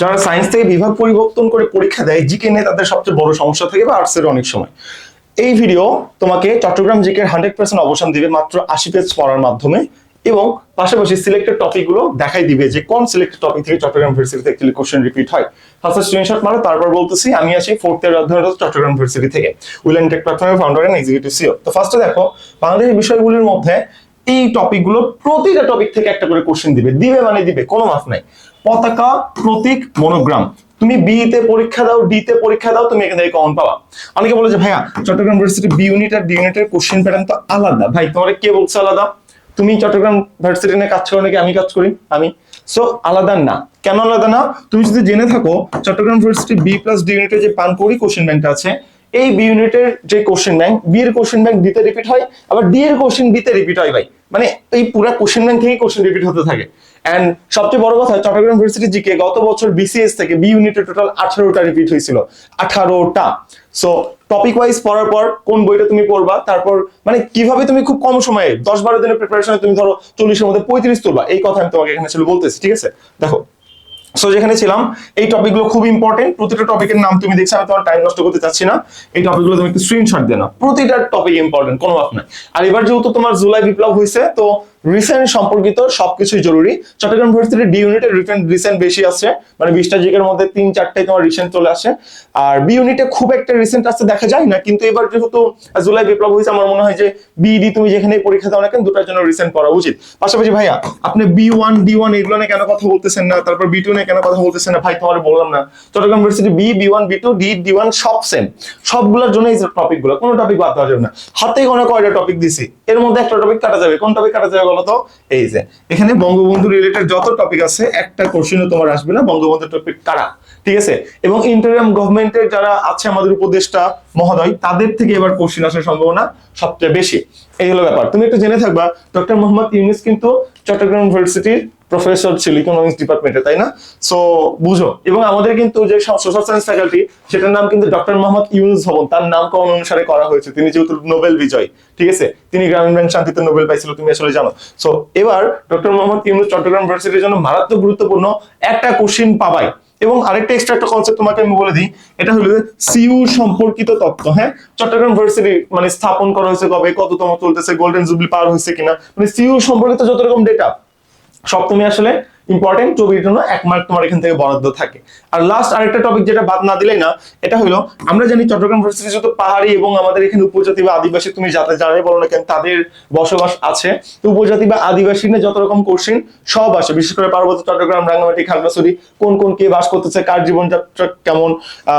যারা সায়েন্স থেকে বিভাগ পরিবর্তন করে পরীক্ষা দেয় জিকে নিয়ে তাদের সবচেয়ে বড় সমস্যা থাকে বা আর্টসের অনেক সময়। এই ভিডিও তোমাকে চট্টগ্রাম জিকে হান্ড্রেড পার্সেন্ট অবসান দিবে মাত্র আশি পেজ পড়ার মাধ্যমে এবং পাশাপাশি সিলেক্টেড টপিকগুলো দেখাই দিবে যে কোন সিলেক্টেড টপিক থেকে চট্টগ্রাম ভার্সিটিতে অ্যাকচুয়ালি কোশ্চেন রিপিট হয়। ফার্স্ট স্ক্রিনশট মারো, তারপর বলতেছি, আমি আছি ফোর্থ ইয়ার অধ্যয়নরত চট্টগ্রাম ভার্সিটি থেকে। উইলেন টেক প্ল্যাটফর্মের ফাউন্ডার এন্ড এক্সিকিউটিভ সিও তো ফার্স্টে দেখো, বাংলাদেশের বিষয়গুলির মধ্যে এই টপিকগুলো প্রতিটা টপিক থেকে একটা করে কোশ্চেন দিবে দিবে মানে দিবে, কোনো মাফ নাই। পতাকা, প্রতীক মনোগ্রাম তুমি বি তে পরীক্ষা দাও ডি তে পরীক্ষা দাও, তুমি এখান থেকে কমন পাবা। অনেকে বলে যে, ভাইয়া, চট্টগ্রাম ইউনিভার্সিটি বি ইউনিট আর ডি ইউনিটের কোশ্চেন প্যাটার্ন তো আলাদা। ভাই, তোমার কে বলছে আলাদা? তুমি চট্টগ্রাম ভার্সিটি নিয়ে কাজ করো নাকি? আমি কাজ করি, আমি। সো আলাদা না। কেন আলাদা না? তুমি যদি জেনে থাকো, Chittagong varsity B plus D ইউনিটের যে পানপুরি কোশ্চেন ব্যাংকটা আছে এই বি ইউনিটের যে কোশ্চেন ব্যাংক বি এর কোশ্চেন ব্যাংক ডিতে রিপিট হয়, আবার ডি এর কোশ্চেন বিতে রিপিট হয় ভাই। মানে এই পুরো কোশ্চেন ব্যাংক থেকেই কোশ্চেন রিপিট হতে থাকে। এন্ড সবচেয়ে বড় কথা, চট্টগ্রাম ইউনিভার্সিটি জিকে গত বছর বিসিএস থেকে বি ইউনিটে টোটাল আঠারোটা রিপিট হয়েছিল। আঠারোটা। সো টপিক ওয়াইজ পড়ার পর কোন বইটা তুমি পড়বা, তারপর মানে কীভাবে তুমি খুব কম সময়ে, দশ বারো দিনের প্রিপারেশনে তুমি ধরো চল্লিশের মধ্যে পঁয়ত্রিশ তুলবা, এই কথা আমি তোমাকে এখানে ছিল বলতেছি, ঠিক আছে? দেখো সো যেখানে ছিলাম, এই টপিকগুলো খুব ইম্পর্টেন্ট প্রতিটা টপিকের নাম তুমি দেখছ, আমি তোমার টাইম নষ্ট করতে চাচ্ছি না। এই টপিকগুলো তুমি একটু স্ক্রিনশট দিয়ে নাও। প্রতিটা টপিক ইম্পর্টেন্ট কোনো ভাব নাই। আর এবার যেহেতু তোমার জুলাই বিপ্লব হয়েছে, তো রিসেন্ট সম্পর্কিত সবকিছুই জরুরি। চট্টগ্রাম ইউনিভার্সিটির ডি ইউনিটের রিসেন্ট রিসেন্ট বেশি আছে মানে বিশটা জিকের মধ্যে তিন চারটায় তোমার রিসেন্ট চলে আসে আর বি ইউনিটে খুব একটা রিসেন্ট আসতে দেখা যায় না, কিন্তু এবার যেহেতু জুলাই বিপ্লব হয়েছে, আমার মনে হয় যে বিডি তুমি যেখানে পরীক্ষা দাও না কেন, দুটার জন্য রিসেন্ট পড়া উচিত। পাশাপাশি ভাইয়া, আপনি বি ওয়ান ডি ওয়ান এগুলো নিয়ে কেন কথা বলতেছেন না? তারপর বি টু নিয়ে কেন কথা বলতেছেন না? ভাই, তোমার বললাম না। Chittagong university B B one B two D D one সব সেম সবগুলোর জন্য এই টপিকগুলো, কোনো টপিক বাদ দেওয়া যাবে না হাতে কোনো কয়টা টপিক দিছি? এর মধ্যে একটা টপিক কাটা যাবে। কোন টপিক কাটা যাবে বলো তো এই যে, এখানে বঙ্গবন্ধু রিলেটেড যত টপিক আছে, একটা কোশ্চেনও তোমার আসবে না। বঙ্গবন্ধু টপিক কারা? ঠিক আছে? এবং ইন্টারিয়াম গভর্নমেন্টের যারা আছে আমাদের উপদেষ্টা মহোদয়, তাদের থেকে এবার কোশ্চিন আসার সম্ভাবনা সবচেয়ে বেশি। এই হলো ব্যাপার। তুমি একটু জেনে থাকবা, ডক্টর মোহাম্মদ ইউনিস কিন্তু চট্টগ্রাম ইউনিভার্সিটির প্রফেসর ছিল ইকোনমিক্স ডিপার্টমেন্টে তাই না? সো বুঝো। এবং আমাদের কিন্তু যে সোশ্যাল সায়েন্স ফ্যাকাল্টি সেটার নাম কিন্তু ডক্টর মোহাম্মদ ইউনুস ভবন। তার নামকরণ অনুসারে করা হয়েছে। তিনি যেহেতু নোবেল বিজয়, ঠিক আছে? তিনি গ্রামীণ ব্যাংক শান্তিতে নোবেল পাইছিল, তুমি আসলে জানো। সো এবার ডক্টর মোহাম্মদ ইউনুস চট্টগ্রাম ইউনিভার্সিটির জন্য মারাত্মক গুরুত্বপূর্ণ একটা কোশ্চিন পাবাই। এবং আরেকটা এক্সট্রা একটা কনসেপ্ট তোমাকে আমি বলে দিই, এটা হলো সিইউ সম্পর্কিত তত্ত্ব হ্যাঁ? চট্টগ্রাম ভার্সিটি মানে স্থাপন করা হয়েছে কবে, কততম চলতেছে গোল্ডেন জুবলি পার হয়েছে কিনা? মানে সিইউ সম্পর্কিত যত রকম ডেটা সব তুমি আসলে ইম্পর্টেন্ট ছবির জন্য এক মার্ক তোমার এখান থেকে বরাদ্দ থাকে। আর লাস্ট আরেকটা টপিক যেটা বাদ না দিলেই না, এটা হলো, আমরা জানি চট্টগ্রাম ইউনিভার্সিটি যত পাহাড়ি এবং আমাদের এখানে উপজাতি বা আদিবাসী, তুমি যাতে যারাই বলো না কেন, তাদের বসবাস আছে। তো উপজাতি বা আদিবাসী নিয়ে যত রকম কোশ্চিন সব আসে। বিশেষ করে পার্বত্য চট্টগ্রাম, রাঙ্গামাটি, খাগড়াছড়ি, কোন কোন কে বাস করতেছে, কার জীবনযাত্রা কেমন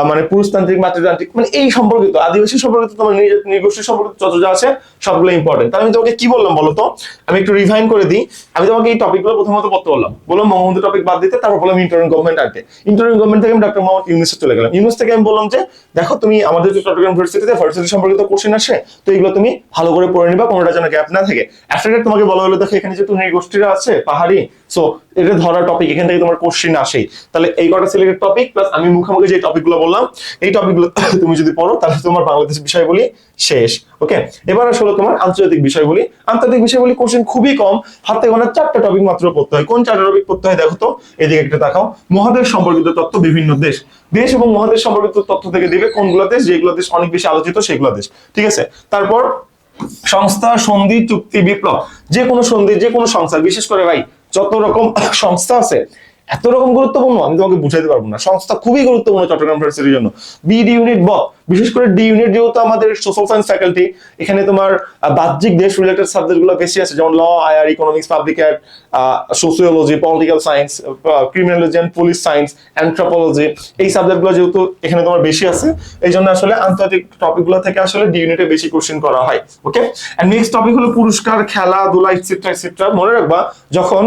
মানে পুরুষতান্ত্রিক, মাতৃতান্ত্রিক মানে এই সম্পর্কিত, আদিবাসী সম্পর্কিত, তোমার নির্গোষ্ঠী সম্পর্কিত যত যা আছে, সবগুলো ইম্পর্টেন্ট তাহলে আমি তোমাকে কি বললাম বলো তো? আমি একটু রিভাইন করে দিই। আমি তোমাকে এই টপিকগুলো প্রথমত পড়তে বললাম। বললাম বঙ্গবন্ধু টপিক বাদ দিতে, তারপর বললাম ইন্টারিম গভর্নমেন্ট আনতে ইন্টারিম গভর্নমেন্ট থেকে আমি ডক্টর মোহাম্মদ ইউনুসে চলে গেলাম। ইউনুস থেকে আমি বললাম যে, দেখো তুমি আমাদের যে চট্টগ্রাম ইউনিভার্সিটিতে ফার্সিটি সম্পর্কিত কোশ্চেন আসে, তো এগুলো তুমি ভালো করে পড়ে নিবা, কোনোটা যেন গ্যাপ না থাকে। একটা তোমাকে বলা হলো, দেখো এখানে যে তুমি গোষ্ঠীরা আছে, পাহাড়ি সো এটা ধরা টপিক এখান থেকে তোমার কোশ্চেন আসেই। তাহলে এই কটা সিলেক্টেড টপিক প্লাস আমি মুখোমুখি যে টপিকগুলো বললাম, এই টপিকগুলো তুমি যদি পড়ো, তাহলে তোমার বাংলাদেশ বিষয়গুলি শেষ ওকে এবার আসলে তোমার আন্তর্জাতিক বিষয়গুলি আন্তর্জাতিক বিষয়গুলি কোশ্চেন খুবই কম, হাতে গোনা চারটা টপিক মাত্র পড়তে হয়। কোন চারটা টপিক পড়তে হয় দেখো তো, এদিকে একটা দেখাও। মহাদেশ সম্পর্কিত তথ্য বিভিন্ন দেশ। দেশ এবং মহাদেশ সম্পর্কিত তথ্য থেকে দিবে কোনগুলো দেশ, যেগুলো দেশ অনেক বেশি আলোচিত, সেগুলো দেশ, ঠিক আছে? তারপর সংস্থা, সন্ধি, চুক্তি, বিপ্লব যে কোনো সন্ধি যে কোনো সংস্থা, বিশেষ করে ভাই যত রকম সংস্থা আছে, এত রকম গুরুত্বপূর্ণ, আমি তোমাকে বুঝাইতে পারব না। সংস্থা খুবই গুরুত্বপূর্ণ চট্টগ্রাম ফার্সিটির জন্য। বিডি ইউনিট ব বিশেষ করে ডি ইউনিট যেহেতু আমাদের সোশ্যাল সায়েন্স ফ্যাকাল্টি এখানে তোমার বাহ্যিক দেশ রিলেটেড সাবজেক্টগুলো বেশি আছে, যেমন law IR economics public ad sociology political science criminology and police science anthropology এই সাবজেক্টগুলো যেহেতু এখানে তোমার বেশি আছে, এই জন্য আসলে আন্তর্জাতিক টপিকগুলো থেকে আসলে ডি ইউনিটে বেশি কোশ্চেন করা হয় ওকে এন্ড নেক্সট টপিক হলো পুরস্কার খেলাধুলা ইটসেট্রা ইটসেট্রা মনে রাখবা, যখন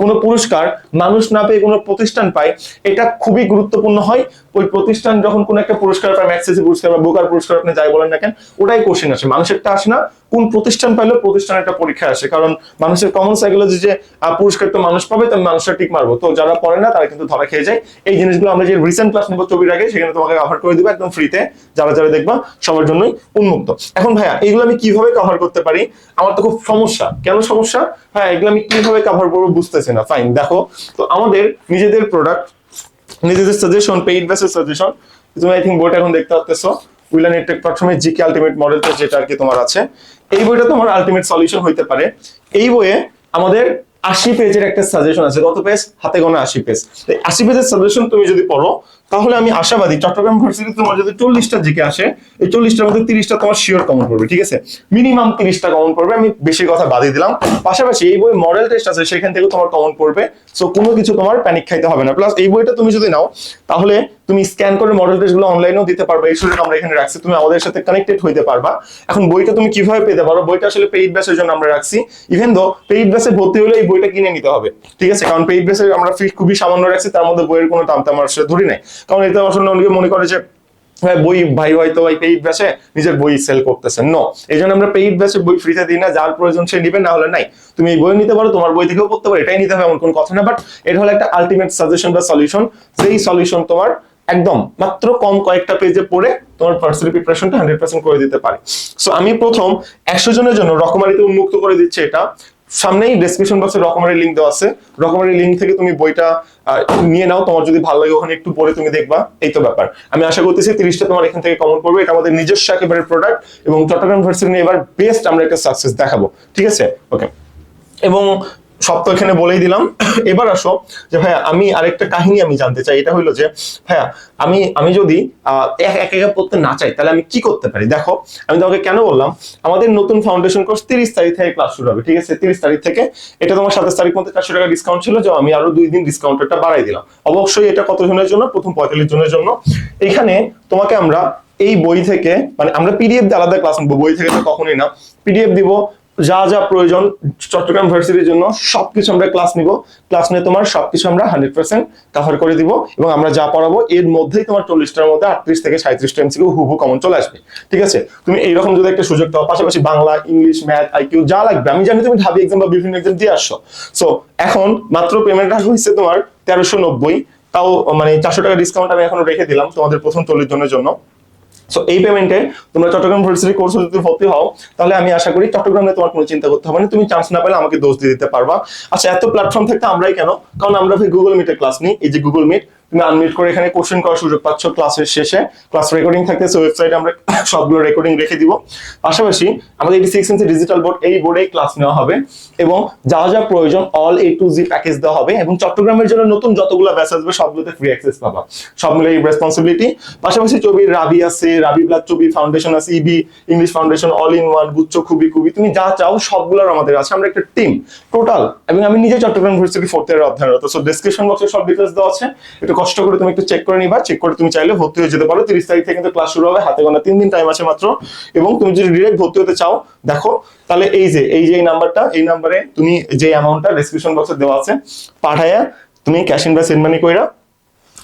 কোনো পুরস্কার মানুষ না পেয়ে কোনো প্রতিষ্ঠান পায়, এটা খুবই গুরুত্বপূর্ণ হয়। ওই প্রতিষ্ঠান যখন কোনো একটা পুরস্কার পায় ম্যাক্সেসি পুরস্কার বা বোকার পুরস্কার আপনি যাই বলেন না কেন, ওটাই কোশ্চেন আসে। মানুষেরটা আসে না কোন প্রতিষ্ঠান পাইলে প্রতিষ্ঠানের একটা পরীক্ষা আসে। কারণ মানুষের কমন সাইকোলজি যে পুরস্কার তো মানুষ পাবে, তো মানুষরা ঠিক মারবো। তো যারা পড়ে না, তারা কিন্তু ধরা খেয়ে যায়। এই জিনিসগুলো আমরা যে রিসেন্ট ক্লাস নেব ছবির আগে, সেখানে তোমাকে কভার করে দিবো একদম ফ্রিতে যারা যারা দেখবা, সবার জন্যই উন্মুক্ত। এখন ভাইয়া, এগুলো আমি কীভাবে কভার করতে পারি? আমার তো খুব সমস্যা। কেন সমস্যা? হ্যাঁ এগুলো আমি কীভাবে কভার করব বুঝতেছি না। ফাইন দেখো। তো আমাদের নিজেদের প্রোডাক্ট নিজেদের সাজেশন পেইড বেসের সাজেশন তুমি আই থিঙ্ক বইটা এখন দেখতে পাচ্তেছো উইলান নেটটেক প্ল্যাটফর্মে জিকে আলটিমেট মডেল টেস্ট যেটা আর কি তোমার আছে। এই বইটা তোমার আলটিমেট সলিউশন হইতে পারে। এই বইয়ে আমাদের আশি পেজের একটা সাজেশন আছে। কত পেজ হাতে গোনা আশি পেজ আশি পেজের সাজেশন তুমি যদি পড়ো তাহলে আমি আশাবাদী চট্টগ্রাম ইউনিভার্সিটি তোমার যদি চল্লিশটা জিকে আসে, এই চল্লিশটার মধ্যে তিরিশটা তোমার শিওর কমন পড়বে ঠিক আছে? মিনিমাম তিরিশটা কমন পড়বে আমি বেশি কথা বাদিয়ে দিলাম। পাশাপাশি এই বই মডেল টেস্ট আছে, সেখান থেকে তোমার কমন পড়বে সো কোনো কিছু তোমার প্যানিক খাইতে হবে না। প্লাস এই বইটা তুমি যদি নাও, তাহলে তুমি স্ক্যান করে মডেল টেস্টগুলো অনলাইনেও দিতে পারবে। এই সুযোগ আমরা এখানে রাখছি। তুমি আমাদের সাথে কানেক্টেড হইতে পারবা। এখন বইটা তুমি কীভাবে পেতে পারো? বইটা আসলে পেইড ব্যাসের জন্য আমরা রাখছি। ইভেন দো পেইড ব্যাসে ভর্তি হলে এই বইটা কিনে নিতে হবে, ঠিক আছে? কারণ পেইড ব্যাসে আমরা ফি খুবই সামান্য রাখছি, তার মধ্যে বইয়ের কোনো দাম তেমন আসলে ধরি নাই। কারণ এটা আসলে অনেকে মনে করে যে হ্যাঁ বই ভাই হয়তো ওই পেইড ব্যাচে নিজের বই সেল করতেছেন। নো এই জন্য আমরা পেইড ব্যাচে বই ফ্রিতে দিই না, যার প্রয়োজন সে নিবে, না হলে নাই। তুমি এই বই নিতে পারো, তোমার বই থেকেও পড়তে পারো, এটাই নিতে হবে এমন কোনো কথা না। বাট এটা হলো একটা আলটিমেট সাজেশন বা সলিউশন যেই সলিউশন তোমার একদম মাত্র কম কয়েকটা পেজে পড়ে তোমার পার্সোনাল প্রিপারেশনটা হান্ড্রেড পার্সেন্ট করে দিতে পারে। সো আমি প্রথম একশো জনের জন্য রকমারিতে উন্মুক্ত করে দিচ্ছে এটা। সামনেই ডেসক্রিপশন বক্সে রকমারি লিঙ্ক দেওয়া আছে। রকমারি লিঙ্ক থেকে তুমি বইটা নিয়ে নাও। তোমার যদি ভালো লাগে, ওখানে একটু পরে তুমি দেখবা। এই তো ব্যাপার। আমি আশা করতেছি তিরিশটা তোমার এখান থেকে কমন পড়বে এটা আমাদের নিজস্ব একেবারে প্রোডাক্ট এবং চট্টগ্রাম ভার্সিটি নিয়ে এবার বেস্ট আমরা একটা সাকসেস দেখাবো। ঠিক আছে? ওকে এবং সব তো এখানে বলেই দিলাম। এবার আসো যে, ভাইয়া, আমি আরেকটা কাহিনী আমি জানতে চাই। এটা হইল যে, ভাইয়া, আমি আমি যদি এক এক, একা পড়তে না চাই, তাহলে আমি কি করতে পারি? দেখো, আমি তোমাকে কেন বললাম? আমাদের নতুন ফাউন্ডেশন কোর্স তিরিশ তারিখ থেকে ক্লাস শুরু হবে, ঠিক আছে? তিরিশ তারিখ থেকে। এটা তোমার সাতাশ তারিখ মধ্যে চারশো টাকা ডিসকাউন্ট ছিল, যে আমি আরও দুই দিন ডিসকাউন্টটা বাড়াই দিলাম। অবশ্যই এটা কত জনের জন্য? প্রথম পঁয়তাল্লিশ জনের জন্য। এখানে তোমাকে আমরা এই বই থেকে মানে আমরা পিডিএফ দিয়ে আলাদা ক্লাস নেব, বই থেকে তো কখনোই না। পিডিএফ দিব যা যা প্রয়োজন চট্টগ্রাম ভার্সিটির জন্য, সবকিছু আমরা ক্লাস নিব। ক্লাস নিয়ে তোমার সবকিছু আমরা হান্ড্রেড পার্সেন্ট কাভার করে দিব এবং আমরা যা পড়াবো, এর মধ্যেই তোমার চল্লিশটার মধ্যে আটত্রিশ থেকে সাঁত্রিশটা এমসিকিউ হুবু কমন চলে আসবে। ঠিক আছে? তুমি এইরকম যদি একটা সুযোগ পাও, পাশাপাশি বাংলা ইংলিশ ম্যাথ আইকিউ যা লাগবে। আমি জানি তুমি ঢাবি এক্সাম বা বিভিন্ন এক্সাম দিয়ে আসছো। সো এখন মাত্র পেমেন্ট রাখা হয়েছে তোমার তেরোশো নব্বই। তাও মানে চারশো টাকা ডিসকাউন্ট আমি এখনও রেখে দিলাম তোমাদের প্রথম চল্লিশ জনের জন্য। সো এই পেমেন্টে তোমরা চট্টগ্রাম ভার্সিটি কোর্স যদি ভর্তি হও, তাহলে আমি আশা করি চট্টগ্রামে তোমার কোনো চিন্তা করতে হবে না। তুমি চান্স না পেলে আমাকে দোষ দিয়ে দিতে পারবা। আচ্ছা এত প্ল্যাটফর্ম থাকতে আমরাই কেন? কারণ আমরা গুগল মিটে ক্লাস নিই। এই যে গুগল মিট তুমি আনমিট করে এখানে কোশ্চেন করার সুযোগ পাচ্ছ ক্লাসের শেষে। ক্লাস রেকর্ডিং থাকতেছে ওয়েবসাইটে আমরা সবগুলো রেকর্ডিং রেখে দিব। পাশাপাশি আমাদের এটি সিক্স ডিজিটাল বোর্ড এই বোর্ডেই ক্লাস নেওয়া হবে এবং যা যা প্রয়োজন all A to Z package দেওয়া হবে এবং চট্টগ্রামের জন্য নতুন যতগুলো ব্যাচ আসবে, সবগুলোতে ফ্রি অ্যাক্সেস পাবা। সব মিলে এই রেসপন্সিবিলিটি পাশাপাশি চবির রাবি আছে রাবি প্লাস চবি ফাউন্ডেশন আছে ইবি English foundation all in one গুচ্ছ, খুবই খুবই। তুমি যা চাও, সবগুলোর আমাদের আছে। আমরা একটা টিম টোটাল এবং আমি নিজে চট্টগ্রাম ইউনিভার্সিটি ফোর্থ ইয়ার অধ্যয়নরত সো ডেসক্রিপশন বক্সে সব ডিটেলস দেওয়া আছে। একটু কষ্ট করে তুমি একটু চেক করে নিবা চেক করে তুমি চাইলে ভর্তি হয়ে যেতে পারো। তিরিশ তারিখ থেকে কিন্তু ক্লাস শুরু হবে, হাতে গোনা তিন দিন টাইম আছে মাত্র। এবং তুমি যদি ডিরেক্ট ভর্তি হতে চাও, দেখো, তাহলে এই যে এই যে এই নাম্বারটা এই নাম্বারে তুমি যে অ্যামাউন্টটা ডেসক্রিপশন বক্সে দেওয়া আছে, পাঠায়া তুমি ক্যাশ ইন বা সেন্ড মানি কইরা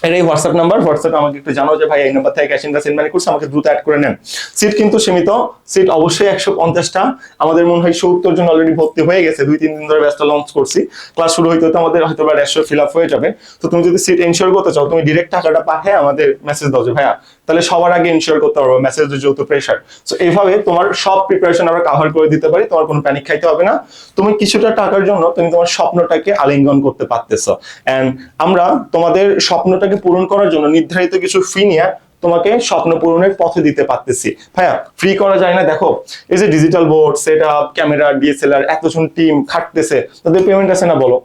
এর এই হোয়াটসঅ্যাপ নাম্বার হোয়াটসঅ্যাপে আমাকে একটু জানাও যে, ভাই, এই নাম্বার থেকে ক্যাশ ইন সেন্ড আমাকে দ্রুত অ্যাড করে নেন। সিট কিন্তু সীমিত। সিট অবশ্যই একশো পঞ্চাশটা। আমাদের মনে হয় সত্তর জন অলরেডি ভর্তি হয়ে গেছে। দুই, তিন দিন ধরে ব্যস্ত লঞ্চ করছি। ক্লাস শুরু হইতে হতে আমাদের হয়তো বা দেড়শো ফিল আপ হয়ে যাবে। তো তুমি যদি সিট এনশিওর করতে চাও, তুমি ডিরেক্ট টাকাটা পাঠিয়ে আমাদের মেসেজ দাও যে, ভাইয়া তাহলে সবার আগে ইনশিওর করতে পারব মেসেজের যেহেতু প্রেশার সো এইভাবে তোমার সব প্রিপারেশন আমরা কাভার করে দিতে পারি, তোমার কোনো প্যানিক খাইতে হবে না। তুমি কিছুটা টাকার জন্য তুমি তোমার স্বপ্নটাকে আলিঙ্গন করতে পারতেছো। এন্ড আমরা তোমাদের স্বপ্নটাকে পূরণ করার জন্য নির্ধারিত কিছু ফি নিয়ে তোমাকে স্বপ্ন পূরণের পথে দিতে পারতেছি। ভাইয়া ফ্রি করা যায় না, দেখো, এই যে digital board set up camera DSLR এতজন টিম খাটতেছে, তাদের পেমেন্ট আছে না বলো?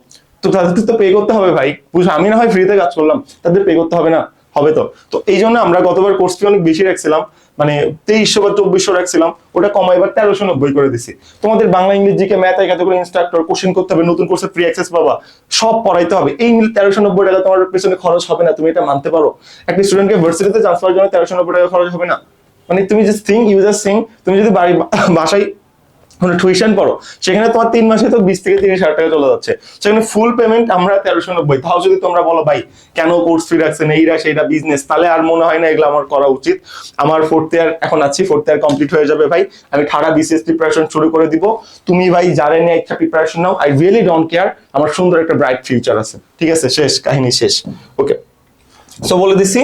তো তাদের তো পে করতে হবে ভাই। বুঝো, আমি না হয় ফ্রিতে কাজ করলাম, তাদের পে করতে হবে না। হবে তো। তো এই জন্য আমরা গতবার কোর্স ফি অনেক বেশি রাখছিলাম মানে তেইশশো বা চব্বিশশো রাখছিলাম, ওটা কমাই এবার তেরোশো নব্বই করে দিছি। তোমাদের Bangla English GK math category instructor question করতে হবে, নতুন কোর্সে ফ্রি অ্যাক্সেস পাবা, সব পড়াইতে হবে। এই মিল তেরোশো নব্বই টাকা তোমার পেছনে খরচ হবে না, তুমি এটা মানতে পারো। একটা স্টুডেন্টকে ভার্সিটিতে চান্স পাওয়ার জন্য তেরোশো নব্বই টাকা খরচ হবে না। মানে তুমি যে থিঙ্ক ইউ জাস্ট থিঙ্ক তুমি যদি বাড়ি, বাসায় কোনো টিউশন পড়ো। সেখানে তোমার তিন মাসে তো বিশ থেকে তিরিশ হাজার টাকা চলে যাচ্ছে। সেখানে ফুল পেমেন্ট আমরা তেরোশো নব্বই। তাও যদি তোমরা বলো, ভাই, কেন কোর্স ফি রাখছেন? এইরা সেইটা বিজনেস তাহলে আর মনে হয় না এগুলো আমার করা উচিত। আমার ফোর্থ ইয়ার এখন আছি ফোর্থ ইয়ার কমপ্লিট হয়ে যাবে, ভাই, আমি ঠাড়া বিসিএস প্রিপারেশন শুরু করে দিব। তুমি, ভাই জানে নিয়ে একটা preparation now I really don't care আমার সুন্দর একটা ব্রাইট ফিউচার আছে। ঠিক আছে? শেষ, কাহিনী শেষ। ওকে সো বলে দিছি,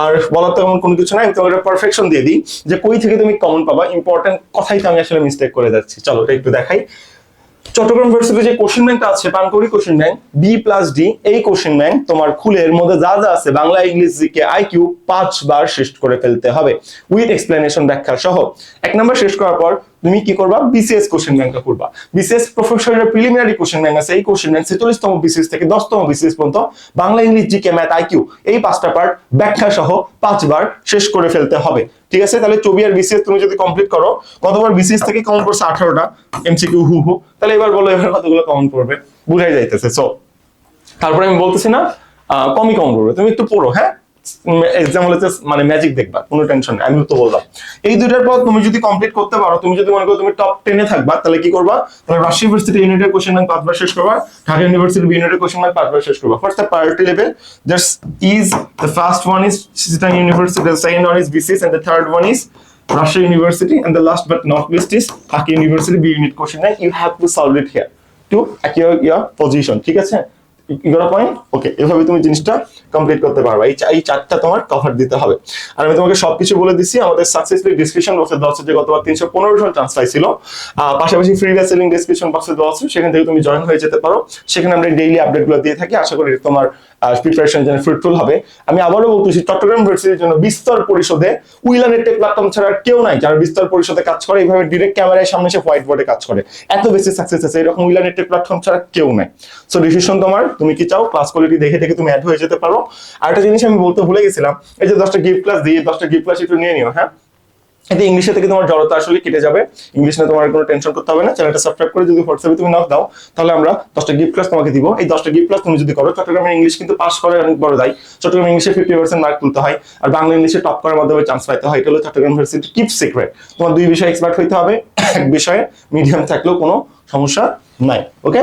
আর বলার তো এমন কোনো কিছু নাই, আমি তোমাকে পারফেকশন দিয়ে দিই যে কই থেকে তুমি কমন পাবা ইম্পর্টেন্ট কথাই তো আমি আসলে মিস্টেক করে যাচ্ছি। চলো, এটা একটু দেখাই। চট্টগ্রাম ভার্সিটির যে কোশ্চেন ব্যাংকটা আছে, পানকড়ি question bank B plus D এই কোশ্চেন ব্যাংক তোমার খুলে এর মধ্যে যা যা আছে, বাংলা, ইংলিশ, জিকে আইকিউ পাঁচবার শেষ করে ফেলতে হবে। উইথ এক্সপ্লেনেশন ব্যাখ্যা সহ। এক নম্বর শেষ করার পর তুমি কি করবা? বিসিএস কোশ্চেন ব্যাংকটা করবা বিসিএস প্রফেশনের প্রিলিমিনারি কোশ্চেন ব্যাংক আছে। এই কোশ্চেন ব্যাংক ছেচল্লিশতম বিসিএস থেকে দশতম বিসিএস পর্যন্ত Bangla, English GK math IQ এই পাঁচটা পার্ট ব্যাখ্যা সহ পাঁচবার শেষ করে ফেলতে হবে। ঠিক আছে? তাহলে চবি আর বিসিএস তুমি যদি কমপ্লিট করো, কতবার বিসিএস থেকে কমন করছে? আঠারোটা। এমসিকিউ হু হু। তাহলে এবার বলো, এবার কতগুলো কমন পড়বে বুঝাই যাইতেছে। সো তারপরে আমি বলতেছি না কমই কমন করবে। তুমি একটু পড়ো হ্যাঁ? মানে ম্যাজিক দেখবা, কোনো টেনশন নেই আমি তো বললাম। এই দুইটার পর তুমি যদি কমপ্লিট করতে পারো, তুমি যদি মনে করো তুমি টপ টেনে থাকবা, তাহলে কি করবা? তাহলে রাজশাহী ইউনিভার্সিটি ইউনিটের ব্যাংক পাঁচবার শেষ করবা, ঢাকা ইউনিভার্সিটি ইউনিটের কোশ্চেন ব্যাংক পাঁচবার শেষ করবা। First priority level just is the first one is Chittagong University second one is BCS and the third one is University, and last but not least is University unit question. You have to solve it here to your position, ঠিক আছে? ইগোরা point okay এভাবে তুমি জিনিসটা complete করতে পারবে। এই এই চারটা তোমার কভার দিতে হবে। আর আমি তোমাকে সবকিছু বলে দিছি, আমাদের সাকসেসফুলি ডিসক্রিপশন বক্সে দেওয়া আছে যে গতবার তিনশো পনেরো জন চান্স পাইছিল। পাশাপাশি ফ্রি সেলিং ডিসক্রিপশন বক্সে দেওয়া আছে, সেখান থেকে তুমি জয়েন হয়ে যেতে পারো। সেখানে আমরা ডেইলি আপডেটগুলো দিয়ে থাকি। আশা করি তোমার প্রিপারেশন যেন ফ্রুটফুল হবে। আমি আবারও বলতেছি, চট্টগ্রাম ইউনিভার্সিটির জন্য বিস্তর পরিষদে উইলানের টেক প্ল্যাটফর্ম ছাড়া কেউ নাই যারা বিস্তর পরিষদে কাজ করে, এইভাবে ডিরেক্ট ক্যামেরায় সামনে এসে হোয়াইট বোর্ডে কাজ করে। এত বেশি সাকসেস আছে, এরকম উইলানের টেক প্ল্যাটফর্ম ছাড়া কেউ নাই। সো ডিসিশন তোমার, তুমি কি চাও? ক্লাস কোয়ালিটি দেখে দেখে তুমি অ্যাড হয়ে যেতে পারো। আর একটা জিনিস আমি বলতে ভুলে গেছিলাম, এই যে দশটা গিফট ক্লাস দিয়ে দশটা গিফট ক্লাস একটু নিয়ে নিও হ্যাঁ? এতে ইংলিশে থেকে তোমার জড়তা আসলে কেটে যাবে। ইংলিশ নিয়ে তোমার কোনো টেনশন করতে হবে না। চ্যানেলটা সাবস্ক্রাইব করে যদি হোয়াটসঅ্যাপে তুমি নক দাও, তাহলে আমরা দশটা গিফট ক্লাস তোমাকে দিব। এই দশটা গিফট ক্লাস তুমি যদি করো, চট্টগ্রামের ইংলিশ কিন্তু পাস করে অনেক বড় দায়। চট্টগ্রাম ইংলিশে ফিফটি পার্সেন্ট মার্ক তুলতে হয়। আর বাংলা ইংলিশে টপ করার মাধ্যমে চান্স পাইতে হয়। এটা হলো চট্টগ্রাম ইউনিভার্সিটি কিপ সিক্রেট তোমার দুই বিষয়ে এক্সপার্ট হইতে হবে। এক বিষয়ে মিডিয়াম থাকলেও কোনো সমস্যা নাই। ওকে